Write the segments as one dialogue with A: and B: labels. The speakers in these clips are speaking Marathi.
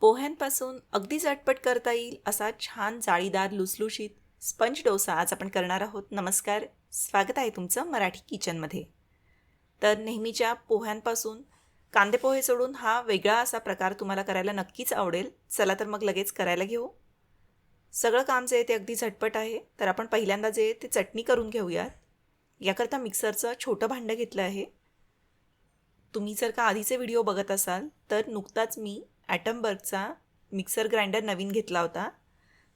A: पोह्यांपासून अगदी झटपट करता येईल असा छान जाळीदार लुसलुशीत स्पंज डोसा आज आपण करणार आहोत. नमस्कार. स्वागत आहे तुमचं मराठी किचनमध्ये. तर नेहमीच्या पोह्यांपासून कांदे पोहे सोडून हा वेगळा असा प्रकार तुम्हाला करायला नक्कीच आवडेल. चला तर मग लगेच करायला घेऊ. सगळं काम जे आहे ते अगदी झटपट आहे. तर आपण पहिल्यांदा जे ते चटणी करून घेऊयात. याकरता मिक्सरचं छोटं भांडं घेतलं आहे. तुम्ही जर का आधीचे व्हिडिओ बघत असाल तर नुकताच मी ॲटमबर्गचा मिक्सर ग्राइंडर नवीन घेतला होता.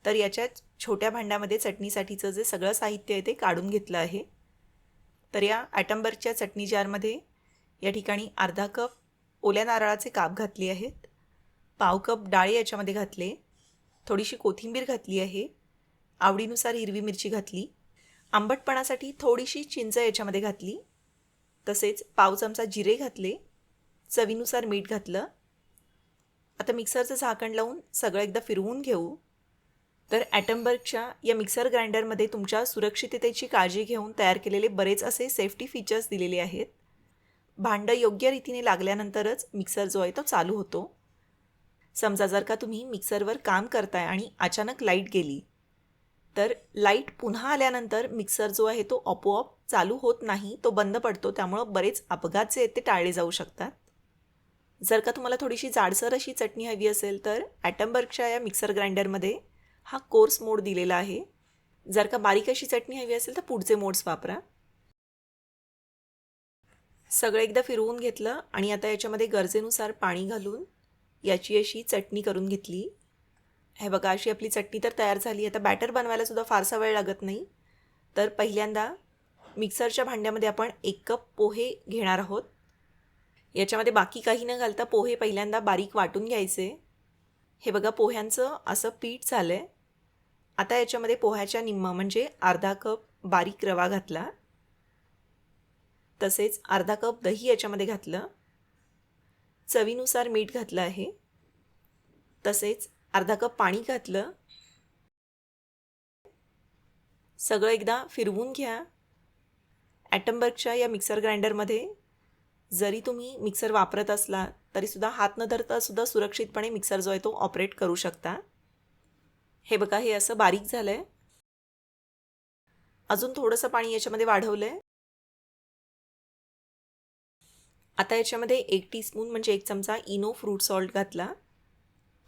A: तर याच्या छोट्या भांड्यामध्ये चटणीसाठीचं जे सगळं साहित्य आहे ते काढून घेतलं आहे. तर या ॲटमबर्गच्या चटणी जारमध्ये या ठिकाणी अर्धा कप ओल्या नारळाचे काप घातले आहेत. पाव कप डाळी याच्यामध्ये घातले. थोडीशी कोथिंबीर घातली आहे. आवडीनुसार हिरवी मिरची घातली. आंबटपणासाठी थोडीशी चिंच याच्यामध्ये घातली. तसेच पाव चमचा जिरे घातले. चवीनुसार मीठ घातलं. आता मिक्सरचं झाकण लावून सगळं एकदा फिरवून घेऊ. तर ॲटमबर्गच्या या मिक्सर ग्राइंडरमध्ये तुमच्या सुरक्षिततेची काळजी घेऊन तयार केलेले बरेच असे सेफ्टी फीचर्स दिलेले आहेत. भांडं योग्य रीतीने लागल्यानंतरच मिक्सर जो आहे तो चालू होतो. समजा जर का तुम्ही मिक्सरवर काम करताय आणि अचानक लाइट गेली तर लाइट पुन्हा आल्यानंतर मिक्सर जो आहे तो आपोआप चालू होत नाही तो बंद पडतो त्यामुळं बरेच अपघात जे आहेत ते टाळले जाऊ शकतात. जर का तुम्हाला थोडीशी जाडसर अशी चटणी हवी असेल तर ॲटमबर्गच्या या मिक्सर ग्राइंडरमध्ये हा कोर्स मोड दिलेला आहे. जर का बारीक अशी चटणी हवी असेल तर पुढचे मोड्स वापरा. सगळं एकदा फिरवून घेतलं आणि आता याच्यामध्ये गरजेनुसार पाणी घालून याची अशी चटणी करून घेतली. हे बघा अशी आपली चटणी तर तयार झाली. आता बॅटर बनवायलासुद्धा फारसा वेळ लागत नाही. तर पहिल्यांदा मिक्सरच्या भांड्यामध्ये आपण एक कप पोहे घेणार आहोत. याच्यामध्ये बाकी काही न घालता पोहे पहिल्यांदा बारीक वाटून घ्यायचे. हे बघा पोह्यांचं असं पीठ झालं आहे आता याच्यामध्ये पोह्याच्या निम्मा म्हणजे अर्धा कप बारीक रवा घातला. तसेच अर्धा कप दही याच्यामध्ये घातलं. चवीनुसार मीठ घातलं आहे. तसेच अर्धा कप पाणी घातलं. सगळं एकदा फिरवून घ्या. ॲटमबर्गच्या या मिक्सर ग्राइंडरमध्ये जरी तुम्ही मिक्सर वापरत असला तरीसुद्धा हात न धरता सुद्धा सुरक्षितपणे मिक्सर जो आहे तो ऑपरेट करू शकता. हे बघा हे असं बारीक झालं आहे अजून थोडंसं पाणी याच्यामध्ये वाढवलं आहे आता याच्यामध्ये एक टीस्पून म्हणजे एक चमचा इनो फ्रूट सॉल्ट घातला.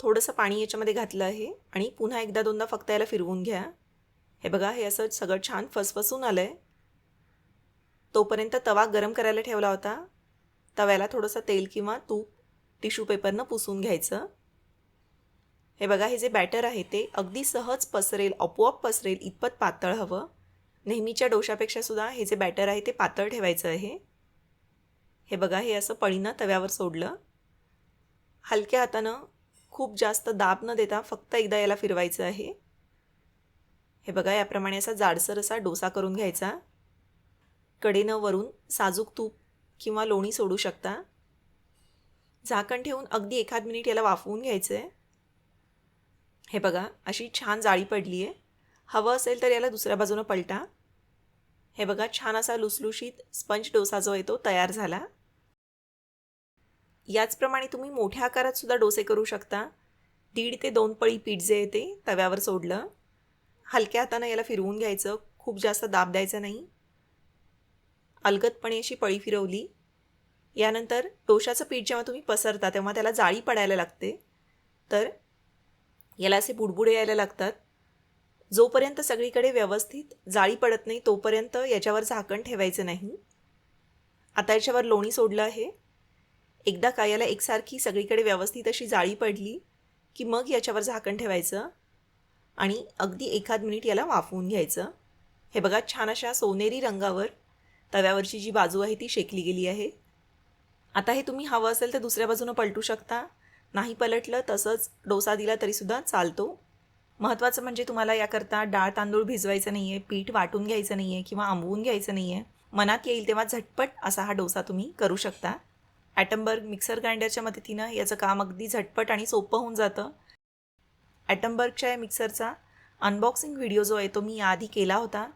A: थोडंसं पाणी याच्यामध्ये घातलं आहे आणि पुन्हा एकदा दोनदा फक्त याला फिरवून घ्या. हे बघा हे असं सगळं छान फसफसून आलं आहे तोपर्यंत तवा गरम करायला ठेवला होता. तव्याला थोडंसं तेल किंवा तूप टिश्यू पेपरनं पुसून घ्यायचं. हे बघा हे जे बॅटर आहे ते अगदी सहज पसरेल आपोआप पसरेल इतपत पातळ हवं. नेहमीच्या डोशापेक्षा सुद्धा हे जे बॅटर आहे ते पातळ ठेवायचं आहे. हे बघा हे असं पळीनं तव्यावर सोडलं. हलक्या हातानं खूप जास्त दाब न देता फक्त एकदा याला फिरवायचं आहे. हे बघा याप्रमाणे असा जाडसर असा डोसा करून घ्यायचा. कडेनं वरून साजूक तूप किंवा लोणी सोडू शकता? झाकण ठेवून अगदी एखाद मिनिट याला वाफवून घ्यायचं आहे हे बघा अशी छान जाळी पडली आहे हवं असेल तर याला दुसऱ्या बाजूनं पलटा. हे बघा छान असा लुसलुशीत स्पंज डोसा जो आहे तो तयार झाला. याचप्रमाणे तुम्ही मोठ्या आकारात सुद्धा डोसे करू शकता. दीड ते दोन पळी पीठ जे आहे ते तव्यावर सोडलं. हलक्या हातानं याला फिरवून घ्यायचं. खूप जास्त दाब द्यायचा नाही. अलगदपणे अशी पळी फिरवली. यानंतर डोशाचं पीठ जेव्हा तुम्ही पसरता तेव्हा त्याला जाळी पडायला लागते. तर याला असे बुडबुडे यायला लागतात. जोपर्यंत सगळीकडे व्यवस्थित जाळी पडत नाही तोपर्यंत याच्यावर झाकण ठेवायचं नाही. आता याच्यावर लोणी सोडलं आहे. एकदा का याला एकसारखी सगळीकडे व्यवस्थित अशी जाळी पडली की मग याच्यावर झाकण ठेवायचं आणि अगदी एखाद मिनिट याला वाफवून घ्यायचं. हे बघा छान अशा सोनेरी रंगावर तव्यावरची जी बाजू आहे ती शेकली गेली आहे. आता हे तुम्ही हवं असेल तर दुसऱ्या बाजूनं पलटू शकता. नाही पलटलं तसंच डोसा दिला तरीसुद्धा चालतो. महत्त्वाचं म्हणजे तुम्हाला याकरता डाळ तांदूळ भिजवायचं नाही आहे पीठ वाटून घ्यायचं नाही आहे किंवा आंबवून घ्यायचं नाही आहे मनात येईल तेव्हा झटपट असा हा डोसा तुम्ही करू शकता. ॲटमबर्ग मिक्सर ग्राइंडरच्या मदतीनं याचं काम अगदी झटपट आणि सोपं होऊन जातं. ॲटमबर्गच्या या मिक्सरचा अनबॉक्सिंग व्हिडिओ जो आहे तो मी याआधी केला होता.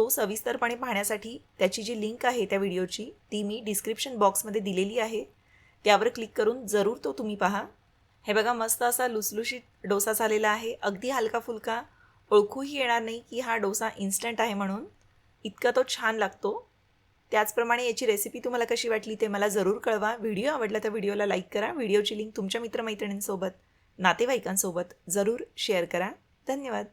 A: तो सविस्तरपणे पाहण्यासाठी त्याची जी लिंक आहे त्या व्हिडिओची ती मी डिस्क्रिप्शन बॉक्समध्ये दिलेली आहे. त्यावर क्लिक करून जरूर तो तुम्ही पहा. हे बघा मस्त असा लुसलुशीत डोसा झालेला आहे. अगदी हलका फुलका. ओळखूही येणार नाही की हा डोसा इन्स्टंट आहे म्हणून. इतका तो छान लागतो. त्याचप्रमाणे याची रेसिपी तुम्हाला कशी वाटली ते मला जरूर कळवा. व्हिडिओ आवडला तर व्हिडिओला लाईक करा. व्हिडिओची लिंक तुमच्या मित्रमैत्रिणींसोबत नातेवाईकांसोबत जरूर शेअर करा. धन्यवाद.